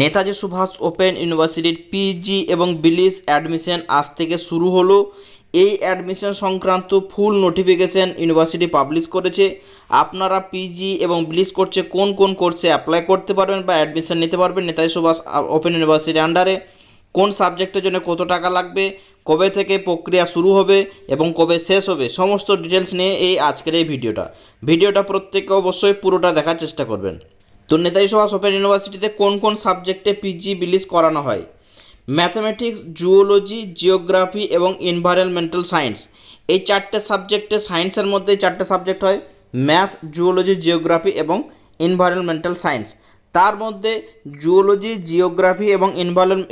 Netaji Subhas open ইউনিভার্সিটির PG এবং BLIS admission আজ থেকে শুরু হলো। এই অ্যাডমিশন সংক্রান্ত ফুল নোটিফিকেশন ইউনিভার্সিটি পাবলিশ করেছে। আপনারা পিজি এবং বিলিস করছে কোন কোন কোর্সে অ্যাপ্লাই করতে পারবেন বা অ্যাডমিশন নিতে পারবেন নেতাজি সুভাষ ওপেন ইউনিভার্সিটির আন্ডারে কোন সাবজেক্টের জন্য কত টাকা লাগবে, কবে থেকে প্রক্রিয়া শুরু হবে এবং কবে শেষ হবে, সমস্ত ডিটেলস নিয়ে এই আজকের এই ভিডিওটা ভিডিওটা প্রত্যেকে অবশ্যই পুরোটা দেখার চেষ্টা করবেন। তো নেতাজি সুভাষ ওপেন ইউনিভার্সিটিতে কোন কোন সাবজেক্টে পিজি বিলিজ করানো হয়? ম্যাথামেটিক্স জুওলজি জিওগ্রাফি এবং এনভায়রনমেন্টাল সায়েন্স এই চারটে সাবজেক্টে সায়েন্সের মধ্যে চারটে সাবজেক্ট হয়। ম্যাথ জুওলজি জিওগ্রাফি এবং এনভায়রনমেন্টাল সায়েন্স তার মধ্যে জুওলজি জিওগ্রাফি এবং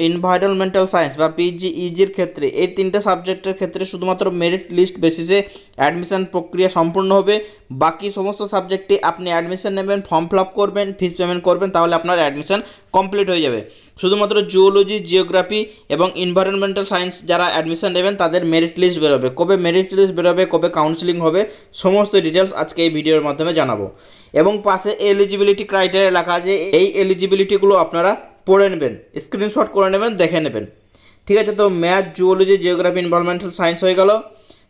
এনভায়রনমেন্টাল সায়েন্স বা পিজিইজির ক্ষেত্রে, এই তিনটে সাবজেক্টের ক্ষেত্রে শুধুমাত্র মেরিট লিস্ট বেসিসে অ্যাডমিশন প্রক্রিয়া সম্পূর্ণ হবে। বাকি সমস্ত সাবজেক্টে আপনি অ্যাডমিশন নেবেন ফর্ম ফিল আপ করবেন ফিস পেমেন্ট করবেন, তাহলে আপনার অ্যাডমিশন কমপ্লিট হয়ে যাবে। শুধুমাত্র জুওলজি জিওগ্রাফি এবং এনভায়রনমেন্টাল সায়েন্স যারা অ্যাডমিশন নেবেন, তাদের মেরিট লিস্ট বেরোবে। কবে মেরিট লিস্ট বেরোবে, কবে কাউন্সিলিং হবে, সমস্ত ডিটেলস আজকে এই ভিডিওর মাধ্যমে জানাব। এবং পাশে এলিজিবিলিটি ক্রাইটেরিয়া লেখা আছে, এই এলিজিবিলিটিগুলো আপনারা পড়ে নেবেন স্ক্রিনশট করে নেবেন, দেখে নেবেন। ঠিক আছে, তো math zoology geography environmental science হয়ে গেল।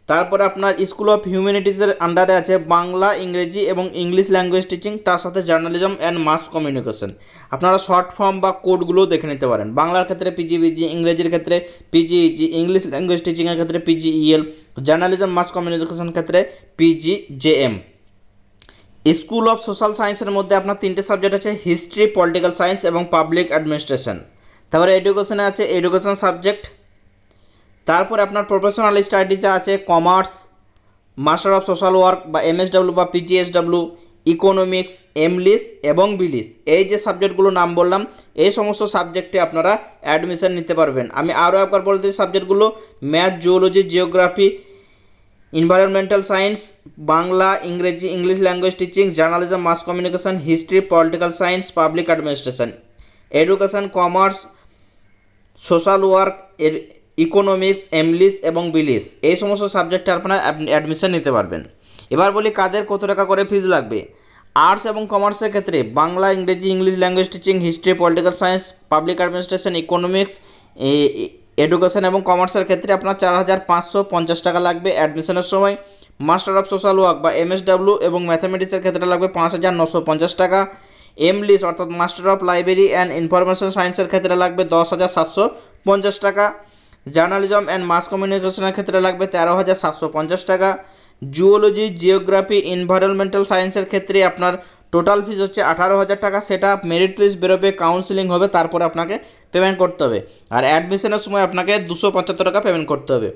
তারপরে আপনার স্কুল অফ হিউম্যানিটিসের আন্ডারে আছে বাংলা, ইংরেজি এবং ইংলিশ ল্যাঙ্গুয়েজ টিচিং তার সাথে জার্নালিজম অ্যান্ড মাস কমিউনিকেশন আপনারা শর্ট ফর্ম বা কোডগুলোও দেখে নিতে পারেন। বাংলার ক্ষেত্রে পিজিবিজি ইংরেজির ক্ষেত্রে পিজিইজি ইংলিশ ল্যাঙ্গুয়েজ টিচিংয়ের ক্ষেত্রে পিজিইএল জার্নালিজম মাস কমিউনিকেশন ক্ষেত্রে পিজিজেএম স্কুল অফ সোশ্যাল সায়েন্সের মধ্যে আপনার তিনটে সাবজেক্ট আছে হিস্ট্রি পলিটিক্যাল সায়েন্স এবং পাবলিক অ্যাডমিনিস্ট্রেশন তারপরে এডুকেশনে আছে এডুকেশন সাবজেক্ট তারপরে আপনার প্রফেশনাল স্টাডিজে আছে commerce master of social work বা এমএসডব্লিউ বা পিজিএসডব্লিউ ইকোনমিক্স এমলিস এবং বিলিস এই যে সাবজেক্টগুলো নাম বললাম, এই সমস্ত সাবজেক্টে আপনারা অ্যাডমিশন নিতে পারবেন। আমি আরও একবার বলে দিই সাবজেক্টগুলো math geology geography environmental science Bangla, ইংরেজি English language teaching journalism mass communication history political science public administration education commerce social work economics MLIS এবং বিলিস এই সমস্ত সাবজেক্টে আপনারা অ্যাডমিশন নিতে পারবেন। এবার বলি কাদের কত টাকা করে ফিজ লাগবে? আর্টস এবং কমার্সের ক্ষেত্রে বাংলা, ইংরেজি English language teaching history political science public administration economics education এবং কমার্সের ক্ষেত্রে আপনার চার হাজার পাঁচশো পঞ্চাশ টাকা লাগবে অ্যাডমিশনের সময়। মাস্টার অফ সোশ্যাল ওয়ার্ক বা এমএসডব্লিউ এবং ম্যাথামেটিক্সের ক্ষেত্রে লাগবে পাঁচ হাজার নশো পঞ্চাশ টাকা। এমলিস অর্থাৎ master of library and information সায়েন্সের ক্ষেত্রে লাগবে দশ হাজার সাতশো পঞ্চাশ টাকা। জার্নালিজম অ্যান্ড মাস কমিউনিকেশনের ক্ষেত্রে লাগবে তেরো হাজার সাতশো পঞ্চাশ টাকা। জুওলজি জিওগ্রাফি এনভায়রনমেন্টাল সায়েন্সের ক্ষেত্রে আপনার টোটাল ফিজ হচ্ছে আঠারো হাজার টাকা। সেটা মেরিট লিস্ট বেরোবে কাউন্সিলিং হবে, তারপরে আপনাকে পেমেন্ট করতে হবে। আর অ্যাডমিশনের সময় আপনাকে দুশো পঁচাত্তর টাকা পেমেন্ট করতে হবে।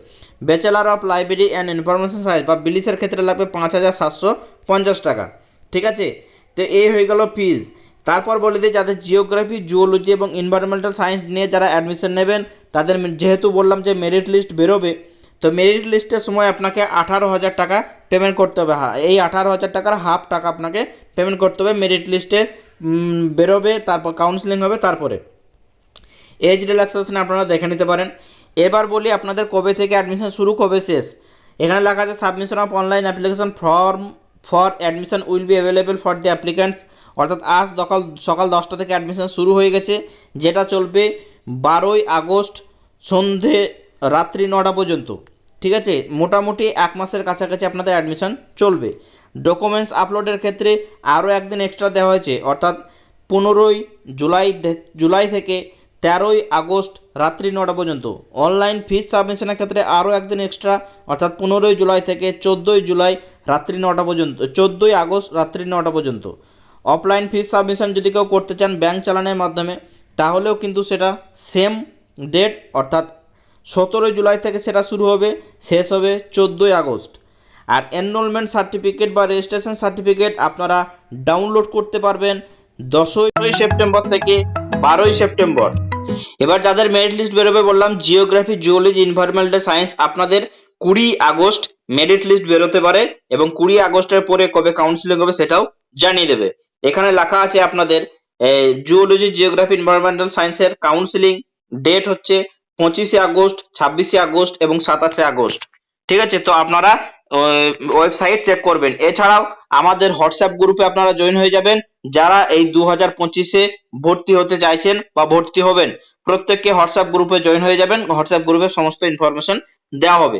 Bachelor of library and information science বা বিলিসের ক্ষেত্রে লাগবে পাঁচ হাজার সাতশো পঞ্চাশ টাকা। ঠিক আছে? তো এই হয়ে গেল ফিজ তারপর বলে দিই, যাদের জিওগ্রাফি জুওলজি এবং এনভায়রনমেন্টাল সায়েন্স নিয়ে যারা অ্যাডমিশন নেবেন, তাদের যেহেতু বললাম যে মেরিট লিস্ট বেরোবে, তো মেরিট লিস্টের সময় আপনাকে আঠারো হাজার টাকা পেমেন্ট করতে হবে। হ্যাঁ এই আঠারো হাজার টাকার হাফ টাকা আপনাকে পেমেন্ট করতে হবে মেরিট লিস্টে বেরোবে, তারপর কাউন্সিলিং হবে, তারপরে। এজ রিল্যাক্সেশন আপনারা দেখে নিতে পারেন। এবার বলি আপনাদের কবে থেকে অ্যাডমিশন শুরু কবে শেষ? এখানে লেখা আছে submission of online application form for admission will be available for the applicants. অর্থাৎ আজ সকাল সকাল দশটা থেকে অ্যাডমিশন শুরু হয়ে গেছে, যেটা চলবে বারোই আগস্ট সন্ধে রাত্রি নটা পর্যন্ত। ঠিক আছে? মোটামুটি এক মাসের কাছাকাছি আপনাদের অ্যাডমিশন চলবে। ডকুমেন্টস আপলোডের ক্ষেত্রে আরও একদিন এক্সট্রা দেওয়া হয়েছে, অর্থাৎ পনেরোই জুলাই জুলাই থেকে তেরোই আগস্ট রাত্রি নটা পর্যন্ত। অনলাইন ফিস সাবমিশনের ক্ষেত্রে আরও একদিন এক্সট্রা অর্থাৎ পনেরোই জুলাই থেকে চোদ্দোই জুলাই রাত্রি নটা পর্যন্ত, চোদ্দোই আগস্ট রাত্রি নটা পর্যন্ত। অফলাইন ফিস সাবমিশন যদি কেউ করতে চান ব্যাঙ্ক চালানের মাধ্যমে, তাহলেও কিন্তু সেটা সেম ডেট, অর্থাৎ সতেরোই জুলাই থেকে সেটা শুরু হবে, শেষ হবে চোদ্দোই আগস্ট। আর এনরোলমেন্ট সার্টিফিকেট বা রেজিস্ট্রেশন সার্টিফিকেট আপনারা ডাউনলোড করতে পারবেন দশই সেপ্টেম্বর থেকে বারোই সেপ্টেম্বর। এবার যাদের মেরিট লিস্ট বেরোবে বললাম জিওগ্রাফি জিওলজি এনভায়রনমেন্টাল সায়েন্স আপনাদের কুড়ি আগস্ট মেরিট লিস্ট বেরোতে পারে এবং কুড়ি আগস্টের পরে কবে কাউন্সিলিং হবে সেটাও জানিয়ে দেবে। এখানে লেখা আছে আপনাদের জুওলজি জিওগ্রাফি এনভায়রনমেন্টাল সায়েন্সের কাউন্সিলিং ডেট হচ্ছে পঁচিশে আগস্ট, ছাব্বিশে আগস্ট এবং সাতাশে আগস্ট। ঠিক আছে, তো আপনারা ওয়েবসাইট চেক করবেন। এছাড়াও আমাদের হোয়াটসঅ্যাপ গ্রুপে আপনারা জয়েন হয়ে যাবেন। যারা এই দু হাজার পঁচিশে ভর্তি হতে চাইছেন বা ভর্তি হবেন, প্রত্যেককে হোয়াটসঅ্যাপ গ্রুপে জয়েন হয়ে যাবেন। হোয়াটসঅ্যাপ গ্রুপে সমস্ত ইনফরমেশন দেওয়া হবে।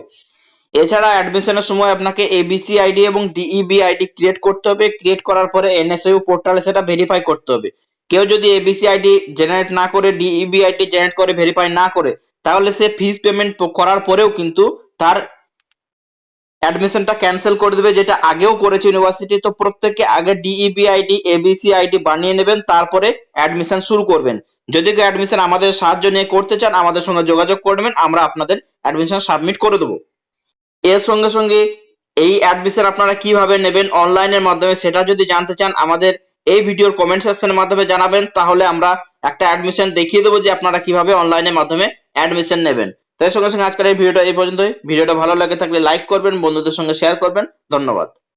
এছাড়া অ্যাডমিশনের সময় আপনাকে এবিসি আইডি এবং ডিইবি আইডি ক্রিয়েট করতে হবে। ক্রিয়েট করার পরে এনএসইউ পোর্টালে সেটা ভেরিফাই করতে হবে। কেউ যদি এবিসি আইডি জেনারেট না করে ডিইবি আইডি জেনারেট করে ভেরিফাই না করে, তাহলে সে ফিস পেমেন্ট করার পরেও কিন্তু তার অ্যাডমিশনটা ক্যান্সেল করে দেবে, যেটা আগেও করেছে ইউনিভার্সিটি তো প্রত্যেককে আগে ডিইবি আইডি এবিসি আইডি বানিয়ে নেবেন, তারপরে অ্যাডমিশন শুরু করবেন। যদি কেউ অ্যাডমিশন আমাদের সাহায্য নিয়ে করতে চান, আমাদের সঙ্গে যোগাযোগ করবেন আমরা আপনাদের অ্যাডমিশন সাবমিট করে দেবো। এর সঙ্গে সঙ্গে এই অ্যাডমিশন আপনারা কীভাবে নেবেন অনলাইনের মাধ্যমে সেটা যদি জানতে চান, আমাদের এই ভিডিওর কমেন্ট সেকশনের মাধ্যমে জানাবেন, তাহলে আমরা একটা অ্যাডমিশন দেখিয়ে দেবো যে আপনারা কীভাবে অনলাইনের মাধ্যমে অ্যাডমিশন নেবেন। তো এর সঙ্গে সঙ্গে আজকের এই ভিডিওটা এই পর্যন্তই। ভিডিওটা ভালো লাগে থাকলে লাইক করবেন, বন্ধুদের সঙ্গে শেয়ার করবেন। ধন্যবাদ।